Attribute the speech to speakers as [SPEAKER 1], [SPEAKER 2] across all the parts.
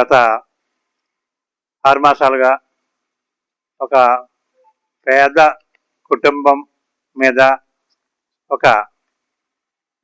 [SPEAKER 1] గత ఆరు మాసాలుగా ఒక పేద కుటుంబం మీద ఒక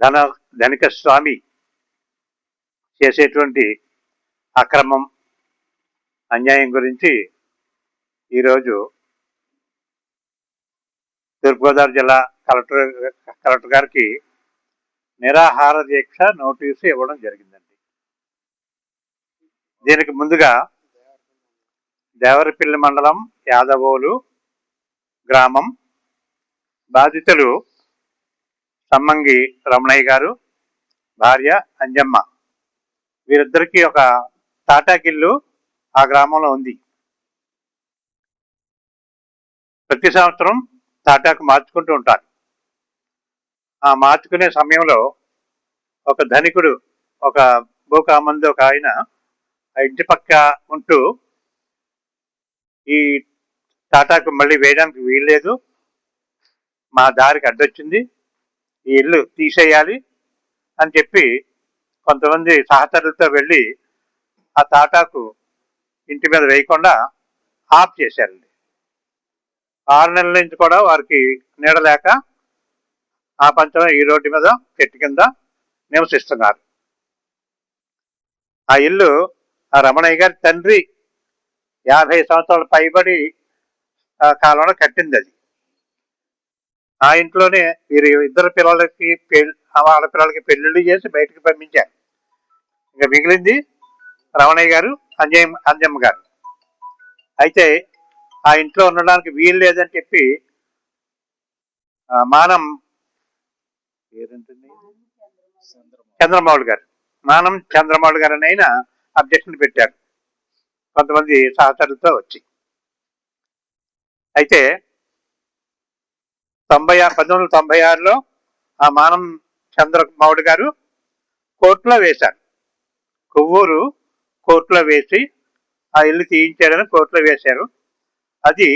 [SPEAKER 1] ధన ధనిక స్వామి చేసేటువంటి అక్రమం అన్యాయం గురించి ఈరోజు తూర్పుగోదావరి జిల్లా కలెక్టర్ కలెక్టర్ గారికి నిరాహార దీక్ష నోటీసు ఇవ్వడం జరిగింది. దీనికి ముందుగా దేవరపిల్లి మండలం యాదవోలు గ్రామం బాధితులు సమ్మంగి రమణయ్య గారు భార్య అంజమ్మ. వీరిద్దరికీ ఒక తాటాకిల్లు ఆ గ్రామంలో ఉంది. ప్రతి సంవత్సరం తాటాకు మార్చుకుంటూ ఉంటారు. ఆ మార్చుకునే సమయంలో ఒక ధనికుడు ఒక భూకామంది ఒక ఆయన ఇంటి పక్క ఉంటూ ఈ టాటాకు మళ్ళీ వేయడానికి వీల్లేదు. మా దారికి అడ్డొచ్చింది. ఈ ఇల్లు తీసేయాలి అని చెప్పి కొంతమంది సహచరులతో వెళ్ళి ఆ తాటాకు ఇంటి మీద వేయకుండా ఆఫ్ చేశారండి. ఆరు నెలల నుంచి కూడా వారికి నీడలేక ఆ పంచం ఈ రోడ్డు మీద చెట్టు కింద నివసిస్తున్నారు. ఆ ఇల్లు ఆ రమణయ్య గారి తండ్రి యాభై సంవత్సరాల పైబడి ఆ కాలంలో కట్టింది అది. ఆ ఇంట్లోనే వీరి ఇద్దరు పిల్లలకి పెళ్ళి వాళ్ళ పిల్లలకి పెళ్ళిళ్ళు చేసి బయటకు పంపించారు. ఇంకా మిగిలింది రమణయ్య గారు అంజయ్ అంజమ్మ గారు. అయితే ఆ ఇంట్లో ఉండడానికి వీలు లేదని చెప్పి మానం పేరేంటండి? చంద్రమౌళి గారు. మానం చంద్రమౌళి గారు అని అయినా అబ్జెక్షన్ పెట్టారు. కొంతమంది సహచరులతో వచ్చి. అయితే తొంభై ఆరు పంతొమ్మిది వందల తొంభై ఆరులో ఆ మానం చంద్రమౌళి గారు కోర్టులో వేశారు. కొవ్వూరు కోర్టులో వేసి ఆ ఇల్లు తీయించాడని కోర్టులో వేశారు. అది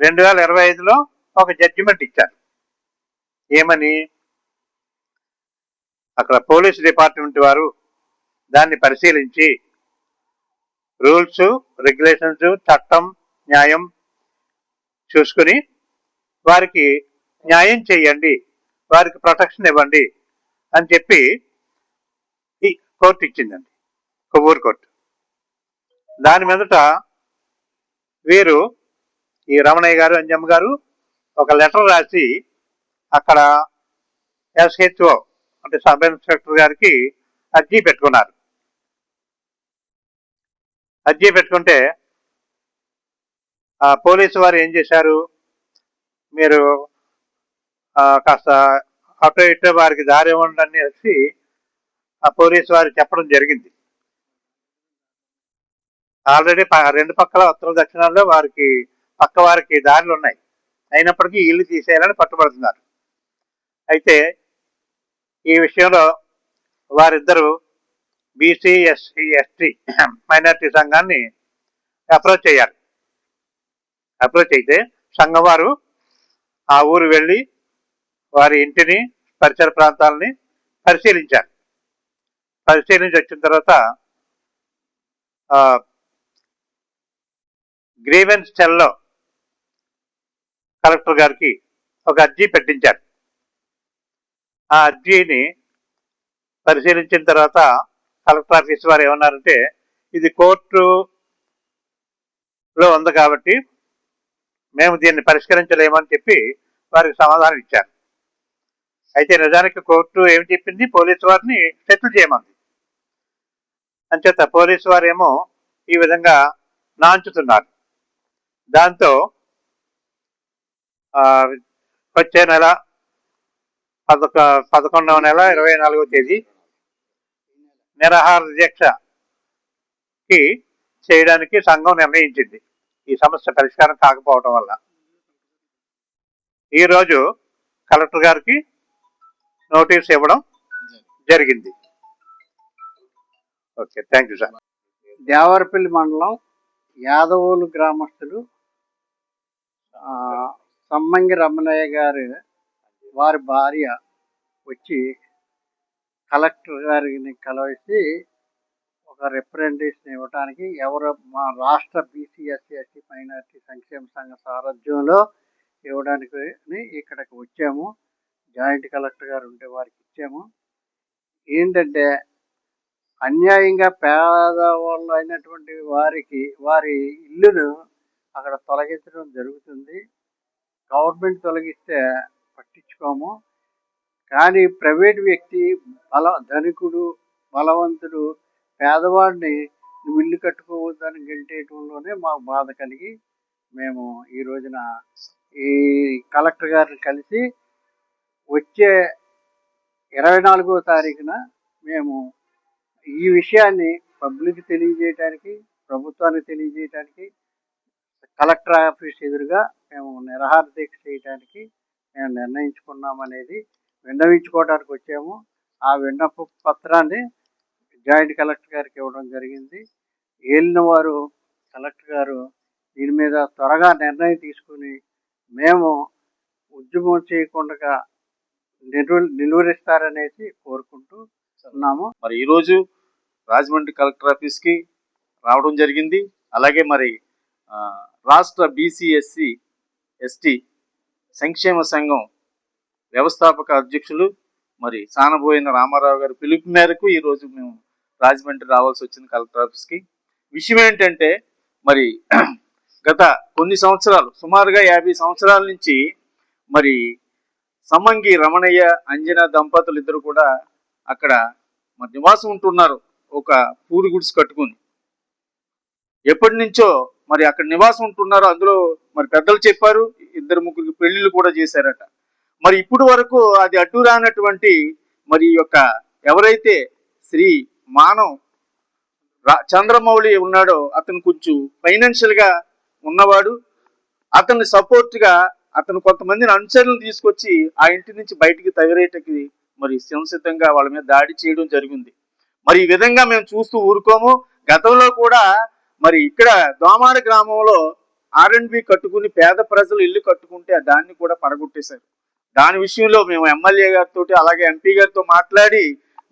[SPEAKER 1] రెండు వేల ఇరవై ఐదులో ఒక జడ్జిమెంట్ ఇచ్చారు. ఏమని? అక్కడ పోలీస్ డిపార్ట్మెంట్ వారు దాన్ని పరిశీలించి రూల్స్ రెగ్యులేషన్స్ చట్టం న్యాయం చూసుకుని వారికి న్యాయం చేయండి వారికి ప్రొటెక్షన్ ఇవ్వండి అని చెప్పి ఈ కోర్టు ఇచ్చిందండి కొవ్వూరు కోర్టు. దాని మీదట వీరు ఈ రమణయ్య గారు అంజమ్మ గారు ఒక లెటర్ రాసి అక్కడ ఎస్హెచ్ఓ అంటే సబ్ ఇన్స్పెక్టర్ గారికి అర్జీ పెట్టుకున్నారు. అర్జీ పెట్టుకుంటే ఆ పోలీసు వారు ఏం చేశారు? మీరు కాస్త అటు ఇటు వారికి దారి ఇవ్వండి అనేసి ఆ పోలీసు వారు చెప్పడం జరిగింది. ఆల్రెడీ రెండు పక్కల ఉత్తర దక్షిణాల్లో వారికి పక్క వారికి దారులు ఉన్నాయి. అయినప్పటికీ ఇల్లు తీసేయాలని పట్టుబడుతున్నారు. అయితే ఈ విషయంలో వారిద్దరూ బీసీ ఎస్సీ ఎస్టీ మైనార్టీ సంఘాన్ని అప్రోచ్ అయ్యారు అప్రోచ్ అయితే సంఘం వారు ఆ ఊరు వెళ్ళి వారి ఇంటిని పరిసర ప్రాంతాలని పరిశీలించారు పరిశీలించి వచ్చిన తర్వాత గ్రీవెన్స్ సెల్లో కలెక్టర్ గారికి ఒక అర్జీ పెట్టించారు. ఆ అర్జీని పరిశీలించిన తర్వాత కలెక్టర్ ఆఫీస్ వారు ఏమన్నారంటే ఇది కోర్టులో ఉంది కాబట్టి మేము దీన్ని పరిష్కరించలేమని చెప్పి వారికి సమాధానం ఇచ్చారు. అయితే నిజానికి కోర్టు ఏమి చెప్పింది? పోలీసు వారిని సెటిల్ చేయమంది. అంచేత పోలీసు వారేమో ఈ విధంగా నాంచుతున్నారు. దాంతో వచ్చే నెల పదకొ పదకొండవ నెల ఇరవై నాలుగవ తేదీ నిరాహార దీక్షకి చేయడానికి సంఘం నిర్ణయించింది. ఈ సమస్య పరిష్కారం కాకపోవటం వల్ల. ఈరోజు కలెక్టర్ గారికి నోటీస్ ఇవ్వడం జరిగింది. Okay thank you sir.
[SPEAKER 2] Devarapalli మండలం యాదవోలు గ్రామస్తులు సమ్మంగి రమణయ్య గారు వారి భార్య వచ్చి కలెక్టర్ గారిని కలవేసి ఒక రిప్రజెంటేషన్ ఇవ్వడానికి ఎవరు మా రాష్ట్ర బీసీ ఎస్సీ ఎస్టీ మైనార్టీ సంక్షేమ సంఘ సారథ్యంలో ఇవ్వడానికి ఇక్కడికి వచ్చాము. జాయింట్ కలెక్టర్ గారు ఉంటే వారికి ఇచ్చాము. ఏంటంటే అన్యాయంగా పేదవాళ్ళు అయినటువంటి వారికి వారి ఇల్లును అక్కడ తొలగించడం జరుగుతుంది. గవర్నమెంట్ తొలగిస్తే పట్టించుకోము. కానీ ప్రైవేట్ వ్యక్తి బల ధనికుడు బలవంతుడు పేదవాడిని నువ్వు ఇల్లు కట్టుకోవద్దని గెంటేయటంలోనే మాకు బాధ కలిగి మేము ఈ రోజున ఈ కలెక్టర్ గారిని కలిసి వచ్చే ఇరవై నాలుగో తారీఖున మేము ఈ విషయాన్ని పబ్లిక్ తెలియజేయటానికి ప్రభుత్వానికి తెలియజేయటానికి కలెక్టర్ ఆఫీస్ ఎదురుగా మేము నిరహార దీక్ష చేయడానికి మేము నిర్ణయించుకున్నాం అనేది విన్నవించుకోవడానికి వచ్చాము. ఆ విన్నప పత్రాన్ని జాయింట్ కలెక్టర్ గారికి ఇవ్వడం జరిగింది. ఏలిన వారు కలెక్టర్ గారు దీని మీద త్వరగా నిర్ణయం తీసుకుని మేము ఉద్యమం చేయకుండా నిలు నిలువరిస్తారనేసి కోరుకుంటూ ఉన్నాము.
[SPEAKER 3] మరి ఈరోజు రాజమండ్రి కలెక్టర్ ఆఫీస్కి రావడం జరిగింది. అలాగే మరి రాష్ట్ర బీసీఎస్సి ఎస్టీ సంక్షేమ సంఘం వ్యవస్థాపక అధ్యక్షులు మరి సానబోయిన రామారావు గారి పిలుపు మేరకు ఈరోజు మేము రాజమండ్రి రావాల్సి వచ్చింది కలెక్టర్ ఆఫీస్కి. విషయం ఏంటంటే మరి గత కొన్ని సంవత్సరాలు సుమారుగా యాభై సంవత్సరాల నుంచి మరి సమ్మంగి రమణయ్య అంజన దంపతులు ఇద్దరు కూడా అక్కడ మరి నివాసం ఉంటున్నారు ఒక పూరి గుడిసి కట్టుకుని. ఎప్పటి నుంచో మరి అక్కడ నివాసం ఉంటున్నారు అందులో మరి పెద్దలు చెప్పారు ఇద్దరు ముగ్గురికి పెళ్ళిళ్ళు కూడా చేశారట. మరి ఇప్పుడు వరకు అది అడ్డు రానటువంటి మరి ఈ యొక్క ఎవరైతే శ్రీ మానవ్ చంద్రమౌళి ఉన్నాడో అతను కొంచెం ఫైనాన్షియల్గా ఉన్నవాడు. అతన్ని సపోర్ట్గా అతను కొంతమందిని అనుచరులను తీసుకొచ్చి ఆ ఇంటి నుంచి బయటికి తగిరేటకి మరి సంసిద్ధంగా వాళ్ళ మీద దాడి చేయడం జరిగింది. మరి ఈ విధంగా మేము చూస్తూ ఊరుకోము. గతంలో కూడా మరి ఇక్కడ దోమాడ గ్రామంలో ఆర్ఎండ్బి కట్టుకుని పేద ప్రజలు ఇల్లు కట్టుకుంటే దాన్ని కూడా పడగొట్టేశారు. దాని విషయంలో మేము ఎమ్మెల్యే గారితో అలాగే ఎంపీ గారితో మాట్లాడి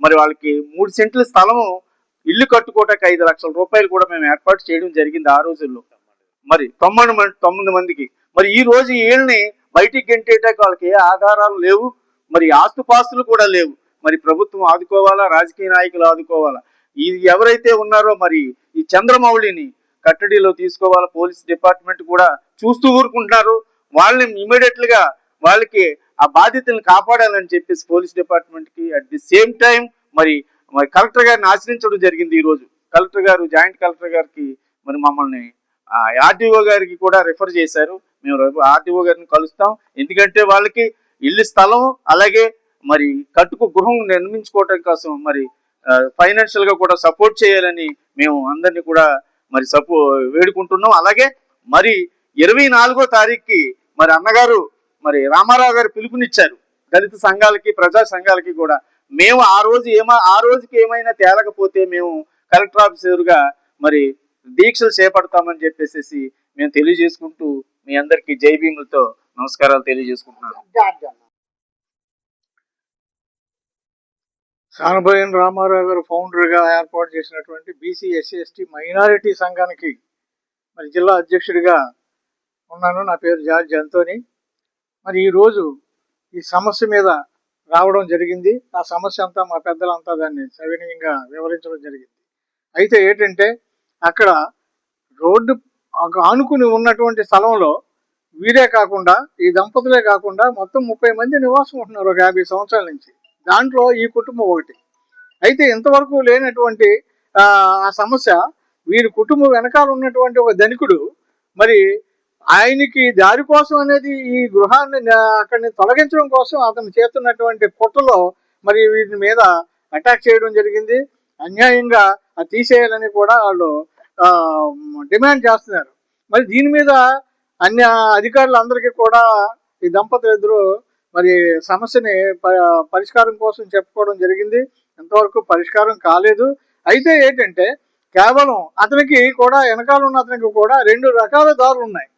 [SPEAKER 3] మరి వాళ్ళకి మూడు సెంట్ల స్థలము ఇల్లు కట్టుకోవటానికి ఐదు లక్షల రూపాయలు కూడా మేము ఏర్పాటు చేయడం జరిగింది ఆ రోజుల్లో. మరి తొమ్మిది మంది తొమ్మిది మందికి. మరి ఈ రోజు వీళ్ళని బయటికి గెంటేటానికి వాళ్ళకి ఏ ఆధారాలు లేవు. మరి ఆస్తుపాస్తులు కూడా లేవు. మరి ప్రభుత్వం ఆదుకోవాలా? రాజకీయ నాయకులు ఆదుకోవాలా? ఇది ఎవరైతే ఉన్నారో మరి ఈ చంద్రమౌళిని కట్టడిలో తీసుకోవాలా? పోలీస్ డిపార్ట్మెంట్ కూడా చూస్తూ ఊరుకుంటున్నారు. వాళ్ళని ఇమీడియట్లుగా వాళ్ళకి ఆ బాధ్యతలను కాపాడాలని చెప్పేసి పోలీస్ డిపార్ట్మెంట్కి అట్ ది సేమ్ టైం మరి మరి కలెక్టర్ గారిని ఆశ్రయించడం జరిగింది ఈ రోజు. కలెక్టర్ గారు జాయింట్ కలెక్టర్ గారికి మరి మమ్మల్ని ఆర్టీఓ గారికి కూడా రిఫర్ చేశారు. మేము ఆర్టీఓ గారిని కలుస్తాం. ఎందుకంటే వాళ్ళకి ఇల్లు స్థలం అలాగే మరి కట్టుకు గృహం నిర్మించుకోవటం కోసం మరి ఫైనాన్షియల్గా కూడా సపోర్ట్ చేయాలని మేము అందరినీ కూడా మరి సపో వేడుకుంటున్నాం. అలాగే మరి ఇరవై నాలుగో తారీఖుకి మరి అన్నగారు మరి రామారావు గారు పిలుపునిచ్చారు. దళిత సంఘాలకి ప్రజా సంఘాలకి కూడా. మేము ఆ రోజు ఏమా ఆ రోజుకి ఏమైనా తేలకపోతే మేము కలెక్టర్ ఆఫీసర్గా మరి దీక్షలు చేపడతామని చెప్పేసి మేము తెలియజేసుకుంటూ మీ అందరికీ జై భీములతో నమస్కారాలు తెలియజేసుకుంటున్నాను.
[SPEAKER 4] సానబోయిన రామారావు గారు ఫౌండర్గా ఏర్పాటు చేసినటువంటి బీసీ ఎస్సీ ఎస్టీ మైనారిటీ సంఘానికి మరి జిల్లా అధ్యక్షుడిగా ఉన్నాను. నా పేరు జార్జ్ అంతోని. మరి ఈరోజు ఈ సమస్య మీద రావడం జరిగింది. ఆ సమస్య అంతా మా పెద్దలంతా దాన్ని సవినీయంగా వివరించడం జరిగింది. అయితే ఏంటంటే అక్కడ రోడ్డు ఒక ఆనుకుని ఉన్నటువంటి స్థలంలో వీరే కాకుండా ఈ దంపతులే కాకుండా మొత్తం ముప్పై మంది నివాసం ఉంటున్నారు ఒక యాభై సంవత్సరాల నుంచి. దాంట్లో ఈ కుటుంబం ఒకటి. అయితే ఇంతవరకు లేనటువంటి ఆ సమస్య వీరి కుటుంబం వెనకాల ఉన్నటువంటి ఒక ధనికుడు మరి ఆయనకి దారి కోసం అనేది ఈ గృహాన్ని అక్కడిని తొలగించడం కోసం అతను చేస్తున్నటువంటి కుట్రలో మరి వీటి మీద అటాక్ చేయడం జరిగింది. అన్యాయంగా అది తీసేయాలని కూడా వాళ్ళు డిమాండ్ చేస్తున్నారు. మరి దీని మీద అన్య అధికారులందరికీ కూడా ఈ దంపతులు ఎదురు మరి సమస్యని ప- పరిష్కారం కోసం చెప్పుకోవడం జరిగింది. ఎంతవరకు పరిష్కారం కాలేదు. అయితే ఏంటంటే కేవలం అతనికి కూడా వెనకాల ఉన్న అతనికి కూడా రెండు రకాల దారులు ఉన్నాయి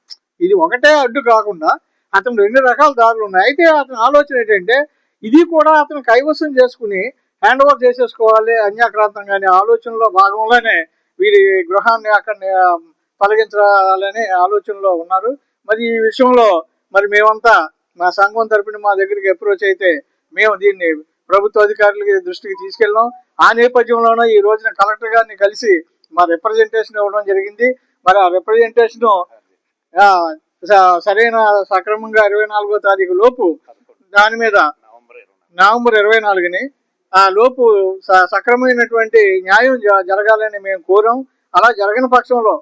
[SPEAKER 4] ఇది ఒకటే అడ్డు కాకుండా అతను రెండు రకాల దారులు ఉన్నాయి. అయితే అతని ఆలోచన ఏంటంటే ఇది కూడా అతను కైవసం చేసుకుని హ్యాండ్ ఓవర్ చేసేసుకోవాలి అన్యాక్రాంతంగా అనే ఆలోచనలో భాగంలోనే వీరి గృహాన్ని అక్కడ తొలగించాలనే ఆలోచనలో ఉన్నారు. మరి ఈ విషయంలో మరి మేమంతా మా సంఘం తరపున మా దగ్గరికి అప్రోచ్ అయితే మేము దీన్ని ప్రభుత్వ అధికారులకి దృష్టికి తీసుకెళ్ళాం. ఆ నేపథ్యంలోనే ఈ రోజున కలెక్టర్ గారిని కలిసి మా రిప్రజెంటేషన్ ఇవ్వడం జరిగింది. మరి ఆ రిప్రజెంటేషన్ సరైన సక్రమంగా ఇరవై నాలుగో తారీఖు లోపు దాని మీద నవంబర్ ఇరవై నాలుగుని ఆ లోపు స- సక్రమైనటువంటి న్యాయం జ- జరగాలని మేము కోరాం. అలా జరగని పక్షంలో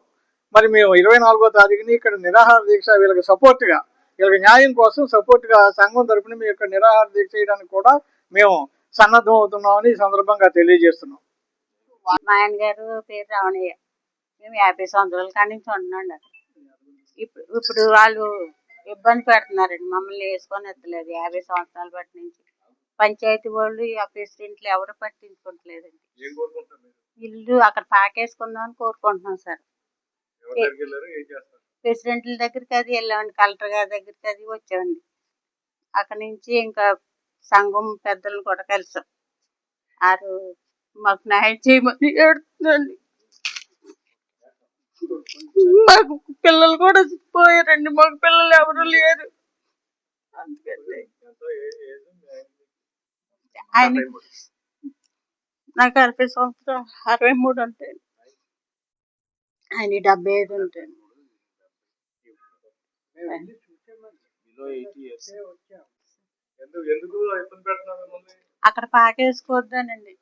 [SPEAKER 4] మరి మేము ఇరవై నాలుగో తారీఖుని ఇక్కడ నిరాహార దీక్ష వీళ్ళకి support గా వీళ్ళకి న్యాయం కోసం support గా సంఘం తరపున మేము ఇక్కడ నిరాహార దీక్ష చేయడానికి కూడా మేము సన్నద్ధం అవుతున్నామని ఈ సందర్భంగా తెలియజేస్తున్నాం.
[SPEAKER 5] మా ఆయన గారు పేరు రావణయ్య మేము యాభై సంవత్సరాల కాడి నుంచి ఉంటున్నాండి అక్కడ ఇప్పుడు ఇప్పుడు వాళ్ళు ఇబ్బంది పెడుతున్నారండి. మమ్మల్ని వేసుకొని ఎత్తలేదు. యాభై సంవత్సరాల బట్టి నుంచి. పంచాయతీ వాళ్ళు ఆ ప్రెసిడెంట్లు ఎవరు పట్టించుకోవట్లేదండి ఇల్లు అక్కడ పాకేసుకుందామని కోరుకుంటున్నాం సార్. ప్రెసిడెంట్ల దగ్గరికి అది వెళ్ళామండి. కలెక్టర్ గారి దగ్గరికి అది వచ్చామండి. అక్కడ నుంచి ఇంకా సంఘం పెద్దలను కూడా కలిసాం. ఆరు మాకు న్యాయం చేయమని ఏడుతుందండి. మాకు పిల్లలు కూడా పోయారండి మాకు పిల్లలు ఎవరు లేరు. అందుకని ఆయన నాకు అరవై సంవత్సరాలు అరవై మూడు ఉంటాయి ఆయన డెబ్బై ఐదు ఉంటాయి అక్కడ పాకేసుకోవద్దానండి.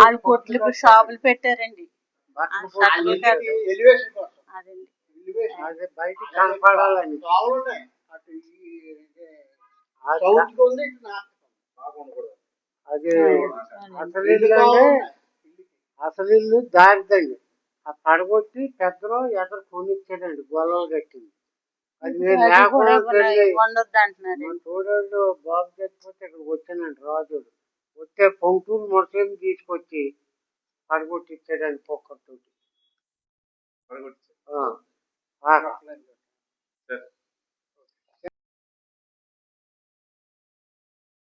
[SPEAKER 5] వాళ్ళు కొట్లు షాపులు పెట్టారండి.
[SPEAKER 6] అది అసలు ఇల్లు అసలు ఇల్లు దారిదండి ఆ పడగొట్టి పెద్దలో ఎదురు కొనిచ్చాడండి గొల్లలు కట్టింది. అది నేను లేకుండా తోడోళ్ళు బాబు చచ్చిపోతే ఇక్కడికి వచ్చానండి రాజుడు. వస్తే పొంటూరు ముసలిని తీసుకొచ్చి పడగొట్టి ఇచ్చాడండి పొక్కతోటి
[SPEAKER 7] పడగొట్టి
[SPEAKER 6] ఆ, ఆ,